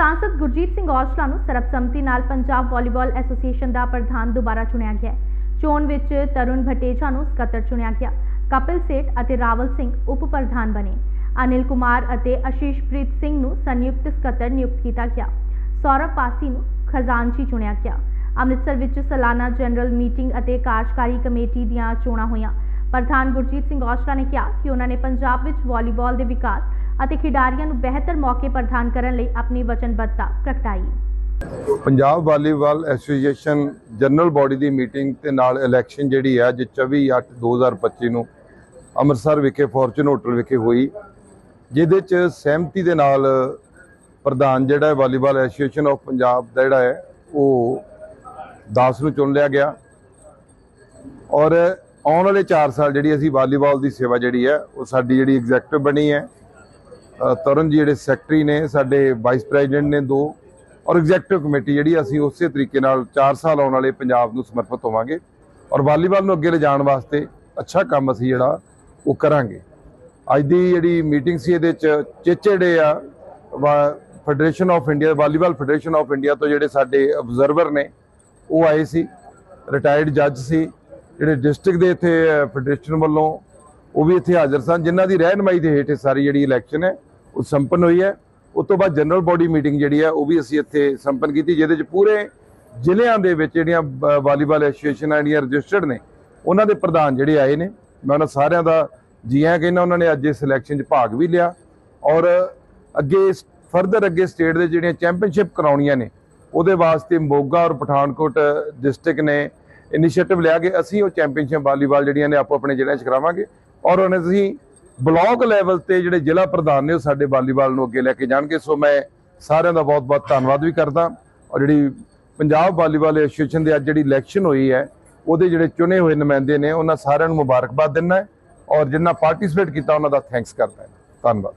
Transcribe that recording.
ਸਾਂਸਦ ਗੁਰਜੀਤ ਸਿੰਘ ਔਜਲਾ ਨੂੰ ਸਰਬਸੰਮਤੀ ਨਾਲ ਪੰਜਾਬ ਵਾਲੀਬਾਲ ਐਸੋਸੀਏਸ਼ਨ ਦਾ ਪ੍ਰਧਾਨ ਦੁਬਾਰਾ ਚੁਣਿਆ ਗਿਆ ਹੈ ਚੋਣ ਵਿੱਚ ਤਰੁਣ ਭਟੇਜਾ ਨੂੰ ਸਕੱਤਰ ਚੁਣਿਆ ਗਿਆ ਕਪਿਲ ਸੇਠ ਅਤੇ ਰਾਵਲ ਸਿੰਘ ਉਪ ਪ੍ਰਧਾਨ ਬਣੇ ਅਨਿਲ ਕੁਮਾਰ ਅਤੇ ਅਸ਼ੀਸ਼ਪ੍ਰੀਤ ਸਿੰਘ ਨੂੰ ਸੰਯੁਕਤ ਸਕੱਤਰ ਨਿਯੁਕਤ ਕੀਤਾ ਗਿਆ ਸੌਰਵ ਪਾਸੀ ਨੂੰ ਖਜ਼ਾਨਚੀ ਚੁਣਿਆ ਗਿਆ ਅੰਮ੍ਰਿਤਸਰ ਵਿੱਚ ਸਾਲਾਨਾ ਜਨਰਲ ਮੀਟਿੰਗ ਅਤੇ ਕਾਰਜਕਾਰੀ ਕਮੇਟੀ ਦੀਆਂ ਚੋਣਾਂ ਹੋਈਆਂ ਪ੍ਰਧਾਨ ਗੁਰਜੀਤ ਸਿੰਘ ਔਜਲਾ ਨੇ ਕਿਹਾ ਕਿ ਉਹਨਾਂ ਨੇ ਪੰਜਾਬ ਵਿੱਚ ਵਾਲੀਬਾਲ ਦੇ ਵਿਕਾਸ ਅਤੇ ਖਿਡਾਰੀਆਂ ਨੂੰ ਬਿਹਤਰ ਮੌਕੇ ਪ੍ਰਦਾਨ ਕਰਨ ਲਈ ਆਪਣੀ ਵਚਨਬੱਧਤਾ ਪ੍ਰਗਟਾਈ। Punjab volleyball association general body ਦੀ ਮੀਟਿੰਗ ਤੇ ਨਾਲ ਇਲੈਕਸ਼ਨ ਜਿਹੜੀ ਹੈ ਅੱਜ 24/8/2025 ਨੂੰ ਅੰਮ੍ਰਿਤਸਰ ਵਿਖੇ, ਫੋਰਚੂਨ ਹੋਟਲ ਵਿਖੇ ਹੋਈ, ਜਿਹਦੇ ਚ ਸਹਿਮਤੀ ਦੇ ਨਾਲ ਪ੍ਰਧਾਨ ਜਿਹੜਾ ਵਾਲੀਬਾਲ ਐਸੋਸੀਏਸ਼ਨ ਆਫ ਪੰਜਾਬ ਦਾ ਜਿਹੜਾ ਹੈ, ਉਹ 10 ਨੂੰ ਚੁਣ ਲਿਆ ਗਿਆ। ਔਰ ਆਉਣ ਵਾਲੇ 4 ਸਾਲ ਜਿਹੜੀ ਅਸੀਂ ਵਾਲੀਬਾਲ ਦੀ ਸੇਵਾ ਜਿਹੜੀ ਹੈ, ਉਹ ਸਾਡੀ ਜਿਹੜੀ ਐਗਜ਼ੈਕਟਿਵ ਬਣੀ ਹੈ ਤਰੁਣ ਜੀ ਜਿਹੜੇ ਸੈਕਟਰੀ ਨੇ, ਸਾਡੇ ਵਾਈਸ ਪ੍ਰੈਜ਼ੀਡੈਂਟ ਨੇ ਦੋ ਔਰ ਐਗਜ਼ੈਕਟਿਵ ਕਮੇਟੀ ਜਿਹੜੀ ਅਸੀਂ ਉਸੇ ਤਰੀਕੇ ਨਾਲ 4 ਸਾਲ ਆਉਣ ਵਾਲੇ ਪੰਜਾਬ ਨੂੰ ਸਮਰਪਿਤ ਹੋਵਾਂਗੇ ਔਰ ਵਾਲੀਬਾਲ ਨੂੰ ਅੱਗੇ ਲਿਜਾਣ ਵਾਸਤੇ ਅੱਛਾ ਕੰਮ ਅਸੀਂ ਜਿਹੜਾ ਉਹ ਕਰਾਂਗੇ। ਅੱਜ ਦੀ ਜਿਹੜੀ ਮੀਟਿੰਗ ਸੀ ਇਹਦੇ ਚ ਚੇਚੇੜੇ ਆ federation of India volleyball federation of India ਤੋਂ ਜਿਹੜੇ ਸਾਡੇ ਅਬਜ਼ਰਵਰ ਨੇ, ਉਹ ਆਏ ਸੀ ਰਿਟਾਇਰਡ ਜੱਜ ਸੀ, ਜਿਹੜੇ ਡਿਸਟ੍ਰਿਕਟ ਦੇ ਇੱਥੇ ਫੈਡਰੇਸ਼ਨ ਵੱਲੋਂ ਉਹ ਵੀ ਇੱਥੇ ਹਾਜ਼ਰ ਸਨ, ਜਿਨ੍ਹਾਂ ਦੀ ਰਹਿਨਮਾਈ ਦੇ ਹੇਠ ਸਾਰੀ ਜਿਹੜੀ ਇਲੈਕਸ਼ਨ ਹੈ ਉਹ ਸੰਪੰਨ ਹੋਈ ਹੈ। ਉਸ ਤੋਂ ਬਾਅਦ ਜਨਰਲ ਬਾਡੀ ਮੀਟਿੰਗ ਜਿਹੜੀ ਹੈ, ਉਹ ਵੀ ਅਸੀਂ ਇੱਥੇ ਸੰਪੰਨ ਕੀਤੀ, ਜਿਹਦੇ ਵਿੱਚ ਪੂਰੇ ਜ਼ਿਲ੍ਹਿਆਂ ਦੇ ਵਿੱਚ ਜਿਹੜੀਆਂ ਬ- ਵਾਲੀਬਾਲ ਐਸੋਸੀਏਸ਼ਨਾਂ ਜਿਹੜੀਆਂ ਰਜਿਸਟਰਡ ਨੇ, ਉਹਨਾਂ ਦੇ ਪ੍ਰਧਾਨ ਜਿਹੜੇ ਆਏ ਨੇ। ਮੈਂ ਉਹਨਾਂ ਸਾਰਿਆਂ ਦਾ ਜੀ ਆਇਆਂ ਕਹਿੰਦਾ ਉਹਨਾਂ ਨੇ ਅੱਜ ਇਸ ਇਲੈਕਸ਼ਨ 'ਚ ਭਾਗ ਵੀ ਲਿਆ। ਔਰ ਅੱਗੇ ਫਰਦਰ ਅੱਗੇ ਸਟੇਟ ਦੇ ਜਿਹੜੀਆਂ ਚੈਂਪੀਅਨਸ਼ਿਪ ਕਰਾਉਣੀਆਂ ਨੇ, ਉਹਦੇ ਵਾਸਤੇ ਮੋਗਾ ਔਰ ਪਠਾਨਕੋਟ ਡਿਸਟ੍ਰਿਕਟ ਨੇ ਇਨੀਸ਼ੀਏਟਿਵ ਲਿਆ ਕਿ ਅਸੀਂ ਉਹ ਚੈਂਪੀਅਨਸ਼ਿਪ ਵਾਲੀਬਾਲ ਜਿਹੜੀਆਂ ਨੇ ਆਪੋ ਆਪਣੇ ਜ਼ਿਲ੍ਹਿਆਂ 'ਚ ਕਰਾਵਾਂਗੇ। ਔਰ ਉਹਨੇ ਅਸੀਂ ਬਲਾਕ ਲੈਵਲ ਤੇ ਜਿਹੜੇ ਜ਼ਿਲ੍ਹਾ ਪ੍ਰਧਾਨ ਨੇ ਉਹ ਸਾਡੇ ਵਾਲੀਬਾਲ ਨੂੰ ਅੱਗੇ ਲੈ ਕੇ ਜਾਣਗੇ। ਸੋ ਮੈਂ ਸਾਰਿਆਂ ਦਾ ਬਹੁਤ-ਬਹੁਤ ਧੰਨਵਾਦ ਵੀ ਕਰਦਾ। ਔਰ ਜਿਹੜੀ ਪੰਜਾਬ ਵਾਲੀਬਾਲ ਐਸੋਸੀਏਸ਼ਨ ਦੇ ਅੱਜ ਜਿਹੜੀ ਇਲੈਕਸ਼ਨ ਹੋਈ ਹੈ, ਉਹਦੇ ਜਿਹੜੇ ਚੁਣੇ ਹੋਏ ਨੁਮਾਇੰਦੇ ਨੇ, ਉਹਨਾਂ ਸਾਰਿਆਂ ਨੂੰ ਮੁਬਾਰਕਬਾਦ ਦਿੰਦਾ ਔਰ ਜਿਨ੍ਹਾਂ ਪਾਰਟਿਸਿਪੇਟ ਕੀਤਾ, ਉਹਨਾਂ ਦਾ ਥੈਂਕਸ ਕਰਦਾ ਧੰਨਵਾਦ।